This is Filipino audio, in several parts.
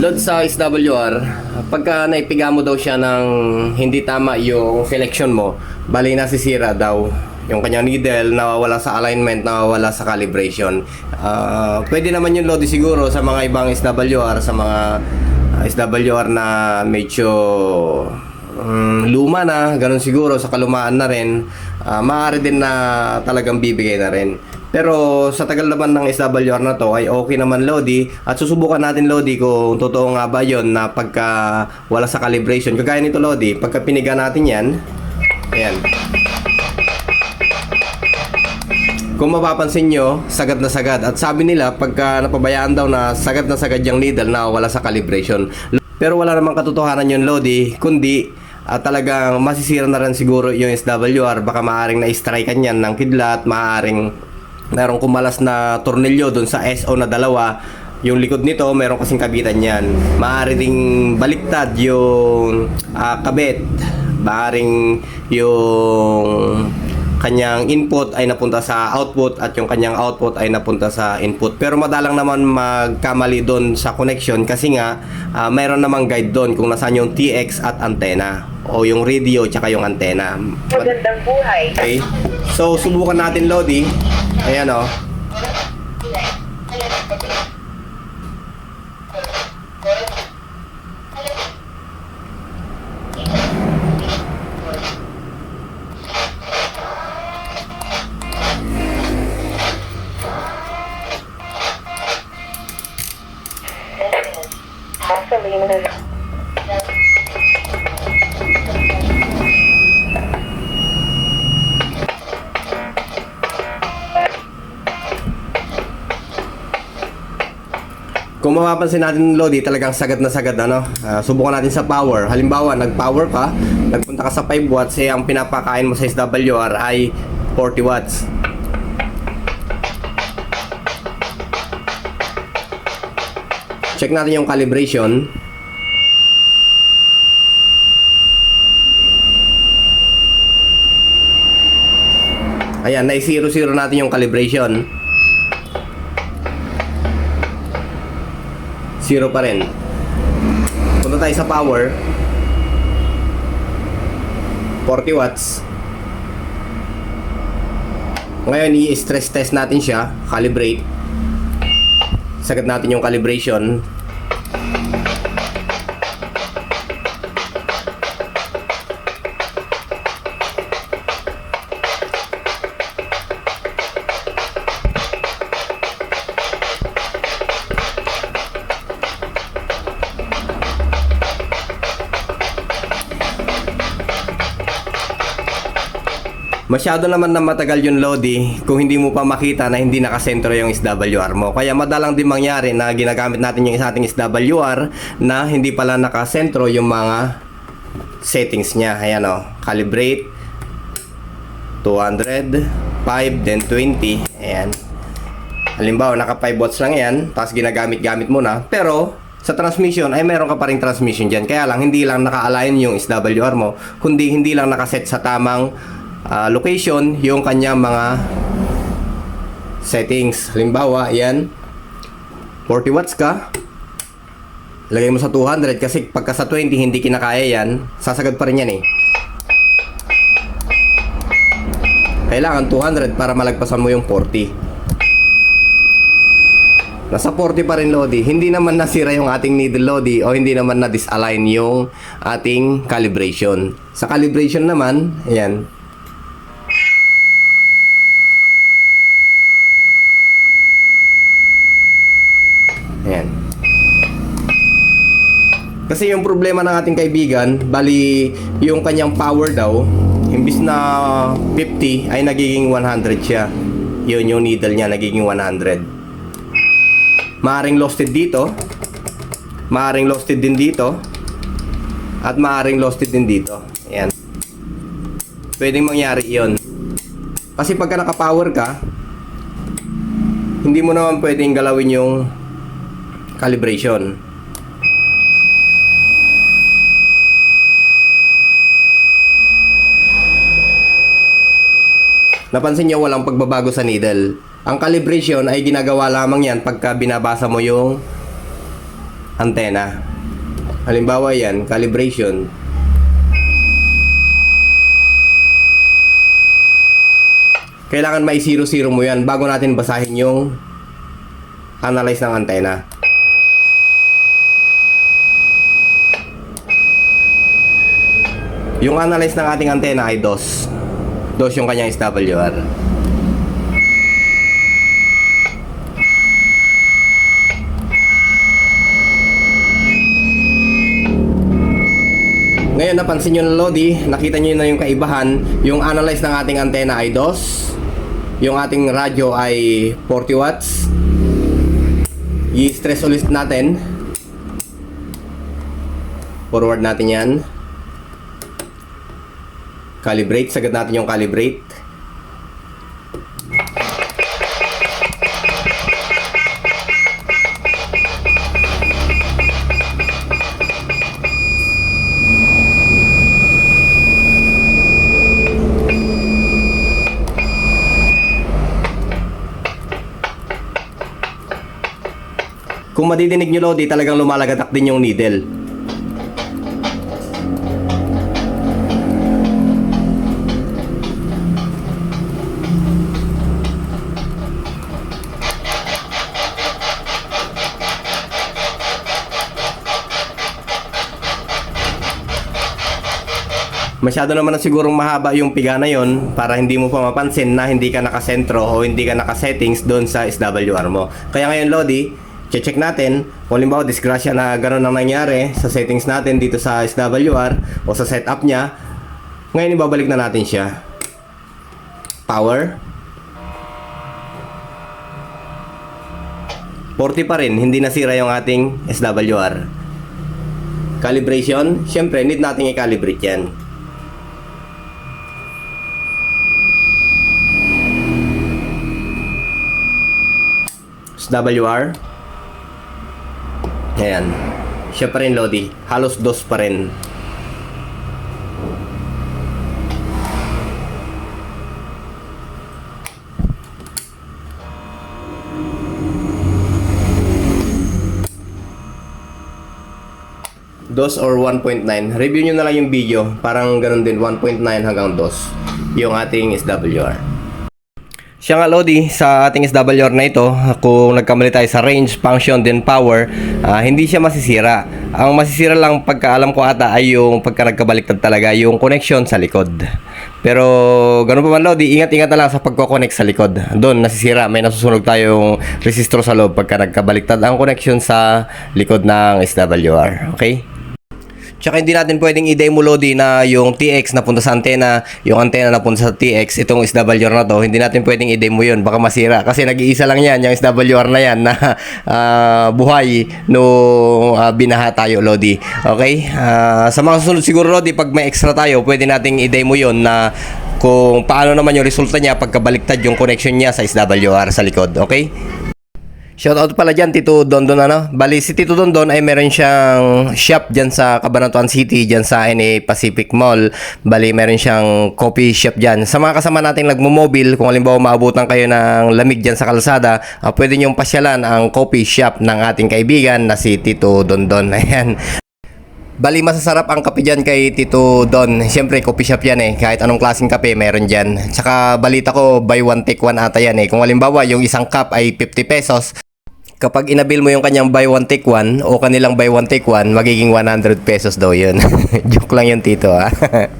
Load sa SWR, pagka naipiga mo daw siya ng hindi tama yung selection mo, bali nasisira daw yung kanyang needle, nawawala sa alignment, nawawala sa calibration. Ah, pwede naman yung Lodi siguro sa mga ibang SWR, sa mga ah, SWR na medyo mm, luma na, ganun siguro, sa kalumaan na rin, ah, maaari din na talagang bibigay na rin. Pero sa tagal naman ng SWR na to ay okay naman Lodi at susubukan natin Lodi kung totoo nga ba yon na pagka wala sa calibration. Kagaya nito Lodi, pagka piniga natin yan, ayan. Kung mapapansin nyo, sagad na sagad. At sabi nila, pagka napabayaan daw na sagad na sagad yung needle na wala sa calibration. Pero wala namang katotohanan yun, Lodi, kundi at talagang masisira na rin siguro yung SWR. Baka maaring na-strike yan ng kidlat, maaring merong kumalas na tornilyo doon sa SO na dalawa. Yung likod nito, meron kasing kabitan yan. Maaari ding baliktad yung ah, kabit. Maaring yung kanyang input ay napunta sa output at yung kanyang output ay napunta sa input. Pero madalang naman magkamali doon sa connection kasi nga ah, mayroon namang guide doon kung nasaan yung TX at antenna o yung radio tsaka yung antenna. Magandang buhay. Okay? So, subukan natin, Lodi. Ayan, oh. Kung mapapansin natin, Lodi, talagang sagad na sagad, ano? Ah, subukan natin sa power. Halimbawa, nag-power ka, nagpunta ka sa 5 watts, eh, ang pinapakain mo sa SWR ay 40 watts. Check natin yung calibration. Ayan, na-0-0 natin yung calibration. Zero pa rin. Punta tayo sa power. 40 watts. Ngayon, i-stress test natin siya. Calibrate. Sagad natin yung calibration. Masyado naman na matagal yung Lodi kung hindi mo pa makita na hindi nakasentro yung SWR mo. Kaya madalang din mangyari na ginagamit natin yung ating SWR na hindi pala nakasentro yung mga settings niya. Ayan o, calibrate 200, 5, then 20. Ayan. Halimbawa, naka 5 watts lang yan, tapos ginagamit-gamit mo na. Pero, sa transmission ay meron ka pa ring transmission dyan. Kaya lang, hindi lang naka-align yung SWR mo, kundi hindi lang nakaset sa tamang ah, location yung kanyang mga settings. Halimbawa, yan, 40 watts ka, lagay mo sa 200 kasi pagka sa 20 hindi kinakaya yan, sasagad pa rin yan eh. Kailangan 200 para malagpasan mo yung 40. Nasa 40 pa rin Lodi. Hindi naman nasira yung ating needle Lodi o hindi naman na-disalign yung ating calibration. Sa calibration naman. Ayan. Kasi yung problema ng ating kaibigan, bali yung kanyang power daw, imbis na 50 ay nagiging 100 siya. Yun yung needle niya nagiging 100. Maaring losted dito, maaring losted din dito, at maaring losted din dito. Ayan. Pwedeng mangyari yon. Kasi pagka naka-power ka, hindi mo naman pwedeng galawin yung calibration. Napansin niyo walang pagbabago sa needle. Ang calibration ay ginagawa lamang yan pagka binabasa mo yung antena. Halimbawa yan, calibration. Kailangan may 0-0 mo yan bago natin basahin yung analyze ng antena. Yung analyze ng ating antena ay DOS. DOS yung kanyang SWR. Ngayon napansin nyo na Lodi, nakita nyo na yung kaibahan. Yung analyze ng ating antena ay DOS. Yung ating radyo ay 40 watts. I-stress ulit natin. Forward natin yan. Calibrate. Sagad natin yung calibrate. Kung madidinig nyo Lodi, talagang lumalagatak din yung needle. Masyado naman na sigurong mahaba yung piga na yon para hindi mo pa mapansin na hindi ka nakasentro o hindi ka nakasettings doon sa SWR mo. Kaya ngayon Lodi, check natin kung halimbawa disgrasya na gano'n ang nangyari sa settings natin dito sa SWR o sa setup niya. Ngayon ibabalik na natin siya. Power. 40 pa rin, hindi nasira yung ating SWR. Calibration, syempre need nating i-calibrate yan. SWR. Ayan. Siya pa rin, Lodi. Halos dos pa rin. DOS or 1.9. Review nyo na lang yung video. Parang ganun din, 1.9 hanggang DOS. Yung ating SWR. Siya nga Lodi, sa ating SWR na ito, kung nagkamali tayo sa range, function, then power, ah, hindi siya masisira. Ang masisira lang pagkaalam ko ata ay yung pagka nagkabaliktad talaga, yung connection sa likod. Pero ganun pa man Lodi, ingat-ingat na lang sa pagko-connect sa likod. Doon nasisira, may nasusunog tayong resistor sa loob pagka nagkabaliktad ang connection sa likod ng SWR. Okay? Tsaka hindi natin pwedeng i-demo Lodi na yung TX na punta sa antena, yung antena na punta sa TX, itong SWR na to, hindi natin pwedeng i-demo yun, baka masira. Kasi nag-iisa lang yan, yung SWR na yan na ah, buhay no ah, binaha tayo Lodi. Okay? Ah, sa mga susunod siguro Lodi, pag may extra tayo, pwede nating i-demo yun na kung paano naman yung resulta niya pagkabaliktad yung connection niya sa SWR sa likod. Okay? Shoutout pala dyan, Tito Dondon ano. Bali, si Tito Dondon ay meron siyang shop dyan sa Cabanatuan City, dyan sa NA Pacific Mall. Bali, meron siyang coffee shop dyan. Sa mga kasama nating nagmo-mobile, kung halimbawa maabutan kayo ng lamig dyan sa kalsada, ah, pwede niyong pasyalan ang coffee shop ng ating kaibigan na si Tito Dondon. Ayan. Bali, masasarap ang kape dyan kay Tito Don. Siyempre, coffee shop yan eh. Kahit anong klaseng kape, meron dyan. Tsaka, balita ko, buy one, take one ata yan eh. Kung halimbawa, yung isang cup ay 50 pesos, kapag inabil mo yung kanyang buy one, take one, o kanilang buy one, take one, magiging 100 pesos daw yun. Joke lang yun, Tito ah.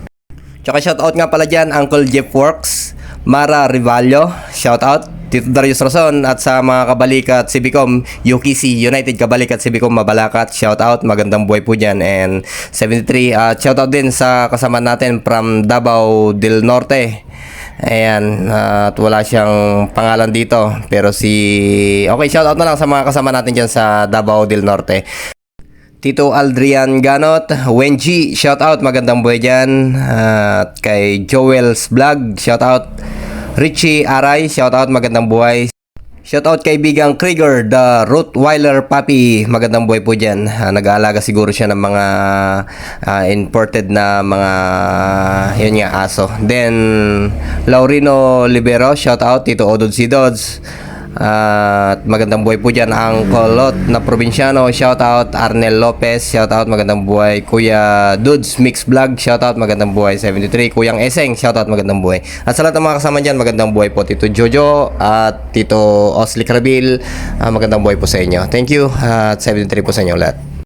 Tsaka shoutout nga pala dyan, Uncle Jeff Works, Mara Rivalio, shoutout. Tito Darius Rason at sa mga kabalikat Cibicom, UKC United kabalikat Cibicom Mabalakat, shoutout, magandang buhay po dyan. And 73, at shoutout din sa kasama natin from Davao del Norte. Ayan, at wala siyang pangalan dito. Pero si... Okay, shoutout na lang sa mga kasama natin dyan sa Davao del Norte. Tito Aldrian Ganot, Wenji, shout out, magandang buhay dyan. At kay Joel's Vlog, shout out. Richie Aray, shout out, magandang buhay. Shout out kaibigang Krieger, the Rottweiler puppy. Magandang buhay po dyan. Ah, nag-aalaga siguro siya ng mga ah, imported na mga yun nga aso. Then Laurino Libero, shout out Tito Odod si Dodds. At magandang buhay po dyan ang Kolot na probinsyano. Shoutout Arnel Lopez. Shoutout magandang buhay Kuya Dudes Mix Vlog. Shoutout magandang buhay 73. Kuyang Eseng. Shoutout magandang buhay. At sa lahat ng mga kasama dyan, magandang buhay po Tito Jojo at Tito Osli Carabil. Ah, magandang buhay po sa inyo. Thank you. At 73 po sa inyo lahat.